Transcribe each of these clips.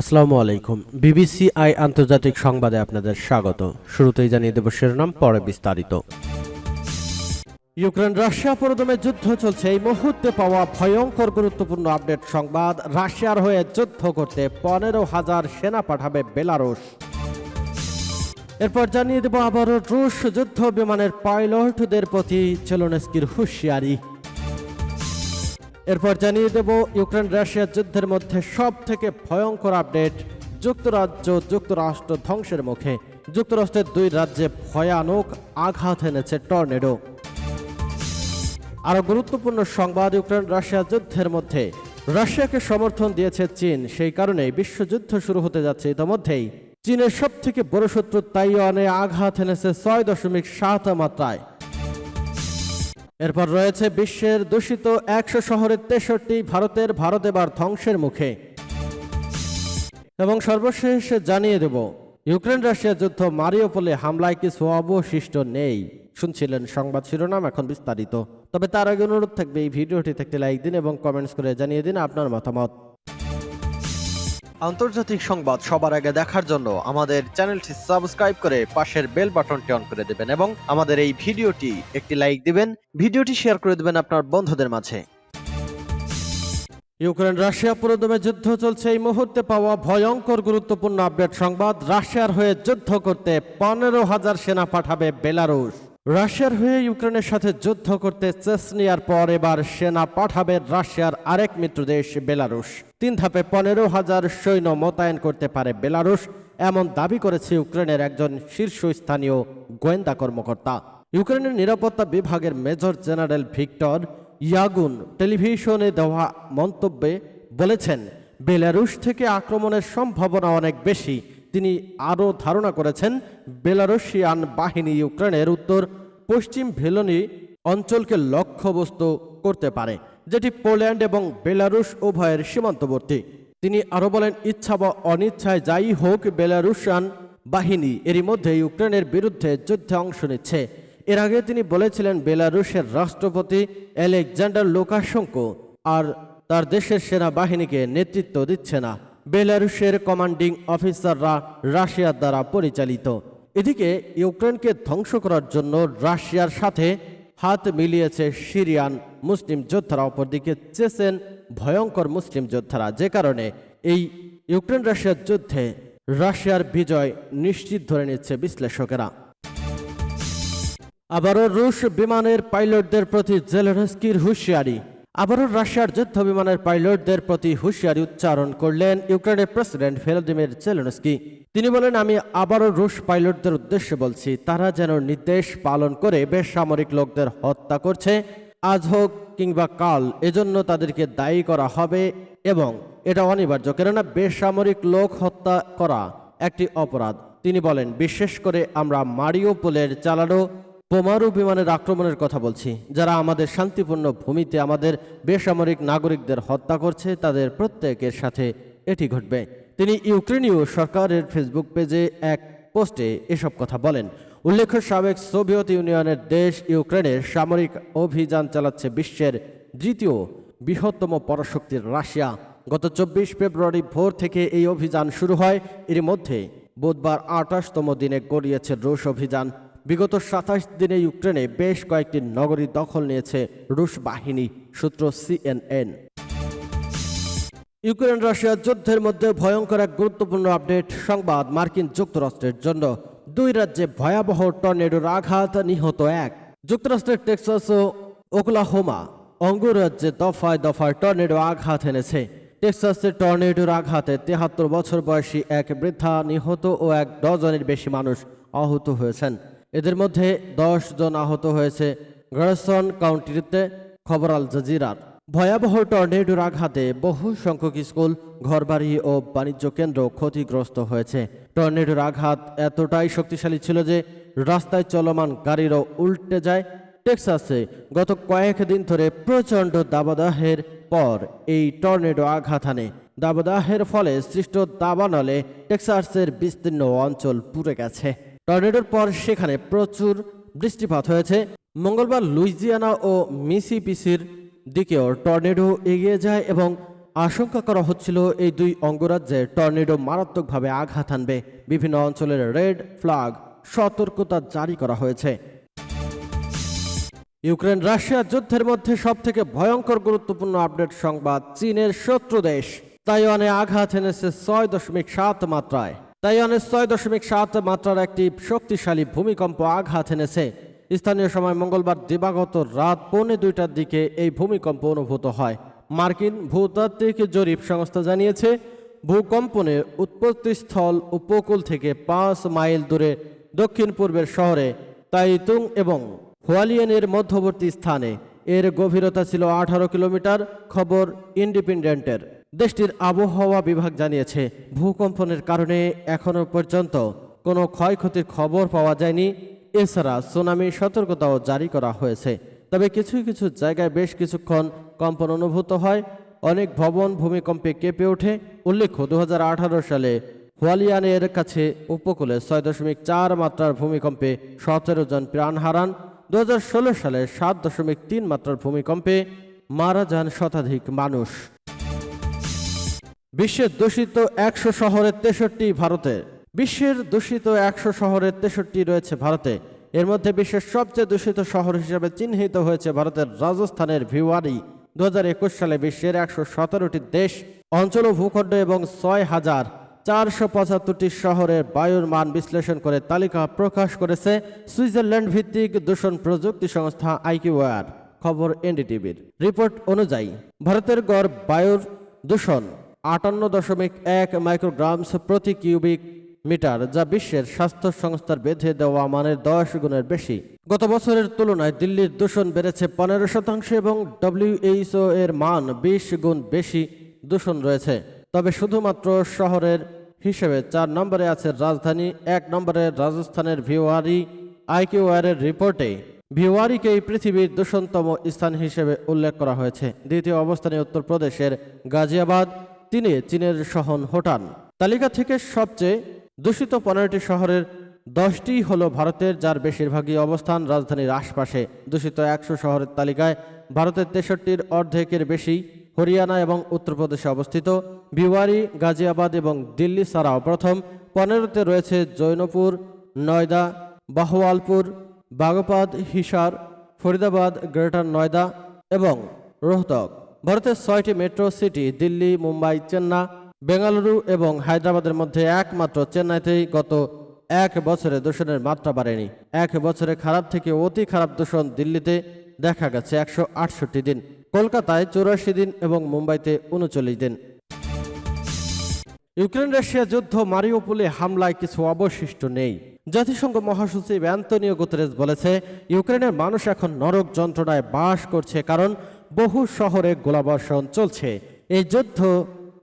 আসসালামু আলাইকুম। BBC I আন্তর্জাতিক সংবাদে আপনাদের স্বাগত। শুরুতেই জানিয়ে দেব শিরোনাম, পরে বিস্তারিত। ইউক্রেন রাশিয়া পুরোদমে যুদ্ধ চলছে। এই মুহূর্তে পাওয়া ভয়ঙ্কর গুরুত্বপূর্ণ আপডেট সংবাদ, রাশিয়ার হয়ে যুদ্ধ করতে পনেরো হাজার সেনা পাঠাবে বেলারুশ। এরপর জানিয়ে দেব আবারও রুশ যুদ্ধ বিমানের পাইলটদের প্রতি চেলনেস্কির হুঁশিয়ারি। এরপর জানিয়ে দেব, ইউক্রেন রাশিয়া যুদ্ধের মধ্যে সব থেকে ভয়ঙ্কর আপডেট যুক্তরাজ্য, যুক্তরাষ্ট্র ধ্বংসের মুখে। যুক্তরাষ্ট্রের দুই রাজ্যে ভয়ানক আঘাত এনেছে টর্নেডো। আরও গুরুত্বপূর্ণ সংবাদ, ইউক্রেন রাশিয়া যুদ্ধের মধ্যে। রাশিয়াকে সমর্থন দিয়েছে চীন, সেই কারণে বিশ্বযুদ্ধ শুরু হতে যাচ্ছে ইতিমধ্যেই। চীনের সব থেকে বড় শত্রু তাইওয়ানে আঘাত এনেছে ছয় দশমিক সাত মাত্রায়। এরপর রয়েছে বিশ্বের দূষিত একশো শহরের তেষট্টি ভারতের ভারত এবার ধ্বংসের মুখে। এবং সর্বশেষ জানিয়ে দেব, ইউক্রেন রাশিয়া যুদ্ধ মারিওপোলে হামলায় কিছু অবশিষ্ট নেই। শুনছিলেন সংবাদ শিরোনাম, এখন বিস্তারিত। তবে তার আগে অনুরোধ থাকবে এই ভিডিওটি থেকে লাইক দিন এবং কমেন্টস করে জানিয়ে দিন আপনার মতামত। আন্তর্জাতিক সংবাদ সবার আগে দেখার জন্য আমাদের চ্যানেলটি সাবস্ক্রাইব করে পাশের বেল বাটনটি অন করে দেবেন এবং আমাদের এই ভিডিওটি একটি লাইক দিবেন, ভিডিওটি শেয়ার করে দেবেন আপনার বন্ধুদের মাঝে। ইউক্রেন, রাশিয়া পুরোদমে যুদ্ধ চলছে। এই মুহূর্তে পাওয়া ভয়ঙ্কর গুরুত্বপূর্ণ আপডেট সংবাদ, রাশিয়ার হয়ে যুদ্ধ করতে পনেরো হাজার সেনা পাঠাবে বেলারুশ। রাশিয়ার হয়ে ইউক্রেনের সাথে যুদ্ধ করতে চেসনিয়ার পর এবার সেনা পাঠাবে রাশিয়ার আরেক মিত্র দেশ বেলারুশ। তিন ধাপে পনেরো হাজার সৈন্য মোতায়েন করতে পারে বেলারুশ, এমন দাবি করেছে ইউক্রেনের একজন শীর্ষস্থানীয় গোয়েন্দা কর্মকর্তা। ইউক্রেনের নিরাপত্তা বিভাগের মেজর জেনারেল ভিক্টর ইয়াগুন টেলিভিশনে দেওয়া মন্তব্যে বলেছেন, বেলারুশ থেকে আক্রমণের সম্ভাবনা অনেক বেশি। তিনি আরও ধারণা করেছেন, বেলারুশিয়ান বাহিনী ইউক্রেনের উত্তর পশ্চিম ভেলোনি অঞ্চলকে লক্ষ্যবস্তু করতে পারে। যেটি পোল্যান্ড এবং বেলারুশ উভয়ের সীমান্তবর্তী। তিনি আরও বলেন, ইচ্ছা বা অনিচ্ছায় যাই হোক, বেলারুশিয়ান বাহিনী এরই মধ্যে ইউক্রেনের বিরুদ্ধে যুদ্ধে অংশ নিচ্ছে। এর আগে তিনি বলেছিলেন, বেলারুশের রাষ্ট্রপতি আলেকজান্ডার লুকাশঙ্কো আর তার দেশের সেনাবাহিনীকে নেতৃত্ব দিচ্ছে না। বেলারুশের কমান্ডিং অফিসাররা রাশিয়ার দ্বারা পরিচালিত। এদিকে ইউক্রেনকে ধ্বংস করার জন্য রাশিয়ার সাথে হাত মিলিয়েছে সিরিয়ান মুসলিম যোদ্ধারা, অপরদিকে চেসেন ভয়ঙ্কর মুসলিম যোদ্ধারা। যে কারণে এই ইউক্রেন রাশিয়ার যুদ্ধে রাশিয়ার বিজয় নিশ্চিত ধরে নিচ্ছে বিশ্লেষকেরা। আবারও রুশ বিমানের পাইলটদের প্রতি জেলেনস্কির হুঁশিয়ারি। আবারও রাশিয়ার যুদ্ধ বিমানের পাইলটদের প্রতি হুঁশিয়ারি উচ্চারণ করলেন ইউক্রেনের প্রেসিডেন্ট ভেলোদিমির জেলেনস্কি। তিনি বলেন, আমি আবারও রুশ পাইলটদের উদ্দেশ্যে বলছি, তারা যেন নির্দেশ পালন করে বেসামরিক লোকদের হত্যা করছে। আজ হোক কিংবা কাল, এজন্য তাদেরকে দায়ী করা হবে এবং এটা অনিবার্য, কেননা বেসামরিক লোক হত্যা করা একটি অপরাধ। তিনি বলেন, বিশেষ করে আমরা মারিও পোলের চালানো বোমারু বিমানের আক্রমণের কথা বলছি। যারা আমাদের শান্তিপূর্ণ ভূমিতে আমাদের বেসামরিক নাগরিকদের হত্যা করছে, তাদের প্রত্যেকের সাথে এটি ঘটবে। তিনি ইউক্রেনীয় সরকারের ফেসবুক পেজে এক পোস্টে এসব কথা বলেন। উল্লেখ্য, সাবেক সোভিয়েত ইউনিয়নের দেশ ইউক্রেনের সামরিক অভিযান চালাচ্ছে বিশ্বের দ্বিতীয় বৃহত্তম পরাশক্তির রাশিয়া। গত চব্বিশ ফেব্রুয়ারি ভোর থেকে এই অভিযান শুরু হয়। এর মধ্যে বুধবার আঠাশতম দিনে গড়িয়েছে রুশ অভিযান। বিগত সাতাশ দিনে ইউক্রেনে বেশ কয়েকটি নগরী দখল নিয়েছে রুশ বাহিনী, সূত্র সিএনএন। ইউক্রেন রাশিয়া যুদ্ধের মধ্যে ভয়ঙ্কর এক গুরুত্বপূর্ণ আপডেট, সংবাদ মার্কিন যুক্তরাষ্ট্রের জন্য। দুই রাজ্যে ভয়াবহ টর্নেডোর আঘাত নিহত এক। যুক্তরাষ্ট্রের টেক্সাস ও ওকলাহোমা অঙ্গরাজ্যে দফায় দফায় টর্নেডো আঘাত এনেছে। টেক্সাসের টর্নেডোর আঘাতে তেহাত্তর বছর বয়সী এক বৃদ্ধা নিহত ও এক ডজনের বেশি মানুষ আহত হয়েছেন। এদের মধ্যে দশ জন আহত হয়েছে, গ্রাসন কাউন্টিতে, খবর আল জাজিরার। ভয়াবহ টর্নেডোর আঘাতে বহু সংখ্যক স্কুল, ঘরবাড়ি ও বাণিজ্য কেন্দ্র ক্ষতিগ্রস্ত হয়েছে। টর্নেডোর আঘাত এতটাই শক্তিশালী ছিল যে রাস্তায় চলমান গাড়িরও উল্টে যায় টেক্সাসে গত কয়েকদিন ধরে প্রচণ্ড দাবদাহের পর এই টর্নেডো আঘাত আনে দাবদাহের ফলে সৃষ্ট দাবানলে টেক্সাসের বিস্তীর্ণ অঞ্চল পুড়ে গেছে। টর্নেডোর পর সেখানে প্রচুর বৃষ্টিপাত হয়েছে। মঙ্গলবার লুইজিয়ানা ও মিসিপিসির দিকেও টর্নেডো এগিয়ে যায় এবং আশঙ্কা করা হচ্ছিল এই দুই অঙ্গরাজ্যে টর্নেডো মারাত্মকভাবে আঘাত আনবে। বিভিন্ন অঞ্চলের রেড ফ্লাগ সতর্কতা জারি করা হয়েছে। ইউক্রেন রাশিয়া যুদ্ধের মধ্যে সবথেকে ভয়ঙ্কর গুরুত্বপূর্ণ আপডেট সংবাদ, চীনের শত্রু দেশ। তাইওয়ানে আঘাত এনেছে ছয় দশমিক সাত মাত্রায়। তাইওয়ানের ছয় দশমিক সাত মাত্রার একটি শক্তিশালী ভূমিকম্প আঘাত এনেছে। স্থানীয় সময় মঙ্গলবার দিবাগত রাত পৌনে দুইটার দিকে এই ভূমিকম্প অনুভূত হয়। মার্কিন ভূতাত্ত্বিক জরিপ সংস্থা জানিয়েছে ভূকম্পনের উৎপত্তিস্থল উপকূল থেকে পাঁচ মাইল দূরে দক্ষিণ পূর্বের শহরে তাইতুং এবং হোয়ালিয়েনের মধ্যবর্তী স্থানে। এর গভীরতা ছিল আঠারো কিলোমিটার, খবর ইন্ডিপেন্ডেন্টের। দেশটির আবহাওয়া বিভাগ জানিয়েছে, ভূকম্পনের কারণে এখনও পর্যন্ত কোনো ক্ষয়ক্ষতির খবর পাওয়া যায়নি। এছাড়া সুনামি সতর্কতাও জারি করা হয়েছে। তবে কিছু কিছু জায়গায় বেশ কিছুক্ষণ কম্পন অনুভূত হয়। অনেক ভবন ভূমিকম্পে কেঁপে ওঠে। উল্লেখ্য, দুহাজার আঠারো সালে হোয়ালিয়ানের কাছে উপকূলে ছয় দশমিক চার মাত্রার ভূমিকম্পে সতেরো জন প্রাণ হারান। দু হাজার ষোলো সালে সাত দশমিক তিন মাত্রার ভূমিকম্পে মারা যান শতাধিক মানুষ। বিশ্বের দূষিত একশো শহরের তেষট্টি ভারতে বিশ্বের দূষিত একশো শহরের তেষট্টি রয়েছে ভারতে। এর মধ্যে বিশ্বের সবচেয়ে দূষিত শহর হিসেবে চিহ্নিত হয়েছে ভারতের রাজস্থানের ভিওয়ারি। দু সালে বিশ্বের একশো সতেরোটি দেশ, অঞ্চল ও ভূখণ্ড এবং ছয় হাজার চারশো পঁচাত্তরটি শহরের বায়ুর মান বিশ্লেষণ করে তালিকা প্রকাশ করেছে সুইজারল্যান্ড ভিত্তিক দূষণ প্রযুক্তি সংস্থা আইকিউআর। খবর এনডিটিভির। রিপোর্ট অনুযায়ী, ভারতের গড় বায়ুর দূষণ আটান্ন দশমিক এক মাইক্রোগ্রামস প্রতি কিউবিক মিটার যা বিশ্বের স্বাস্থ্য সংস্থার বেঁধে দেওয়া মানের দশ গুণের বেশি। গত বছরের তুলনায় দিল্লির দূষণ বেড়েছে পনেরো শতাংশ এবং ডব্লিউএইচও এর মান বিশ গুণ বেশি দূষণ রয়েছে। তবে শুধুমাত্র শহরের হিসেবে চার নম্বরে আছে রাজধানী, এক নম্বরে রাজস্থানের ভিওয়ারি আইকিউআরের রিপোর্টে। ভিওয়ারিকেই পৃথিবীর দূষণতম স্থান হিসেবে উল্লেখ করা হয়েছে। দ্বিতীয় অবস্থানে উত্তরপ্রদেশের গাজিয়াবাদ, তিনি চীনের শহন হোটান তালিকা থেকে সবচেয়ে দূষিত পনেরোটি শহরের দশটি হলো ভারতের, যার বেশিরভাগই অবস্থান রাজধানীর আশপাশে। দূষিত একশো শহরের তালিকায় ভারতের তেষট্টির অর্ধেকের বেশি হরিয়ানা এবং উত্তরপ্রদেশে অবস্থিত। ভিওয়ারি, গাজিয়াবাদ এবং দিল্লি ছাড়াও প্রথম পনেরোতে রয়েছে জৈনপুর, নয়দা, বাহওয়ালপুর বাগপাদ হিসার, ফরিদাবাদ, গ্রেটার নয়দা এবং রোহতক। ভারতের ছয়টি মেট্রো সিটি দিল্লি, মুম্বাই, চেন্নাই বেঙ্গালুরু এবং হায়দ্রাবাদের মধ্যে একমাত্র চেন্নাইতেই গত এক বছরে দূষণের মাত্রা বাড়েনি। এক বছরে খারাপ থেকে অতি খারাপ দূষণ দিল্লিতে দেখা গেছে একশো আটষট্টি দিন, কলকাতায় চৌরাশি দিন এবং মুম্বাইতে উনচল্লিশ দিন। ইউক্রেন রাশিয়া যুদ্ধ মারিওপুলে হামলায় কিছু অবশিষ্ট নেই। জাতিসংঘ মহাসচিব অ্যান্তনিও গুতেরেস বলেছে, ইউক্রেনের মানুষ এখন নরক যন্ত্রণায় বাস করছে কারণ বহু শহরে গোলাবর্ষণ চলছে। এই যুদ্ধ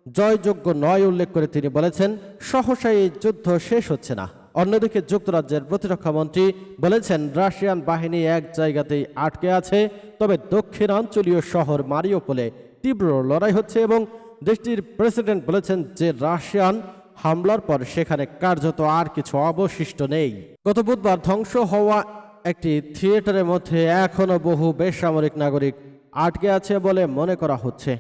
জয়যোগ্য নয় উল্লেখ করে তিনি বলেছেন সহসা এই যুদ্ধ শেষ হচ্ছে না। অন্যদিকে যুক্তরাজ্যের প্রতিরক্ষা মন্ত্রী বলেছেন, রাশিয়ান বাহিনী এক জায়গাতেই আটকে আছে, তবে দক্ষিণাঞ্চলীয় শহর মারিওপোলে তীব্র লড়াই হচ্ছে এবং দেশটির প্রেসিডেন্ট বলেছেন যে রাশিয়ান হামলার পর সেখানে কার্যত আর কিছু অবশিষ্ট নেই। গত বুধবার ধ্বংস হওয়া একটি থিয়েটারের মধ্যে এখনও বহু বেসামরিক নাগরিক আটকে আছে বলে মনে করা হচ্ছে।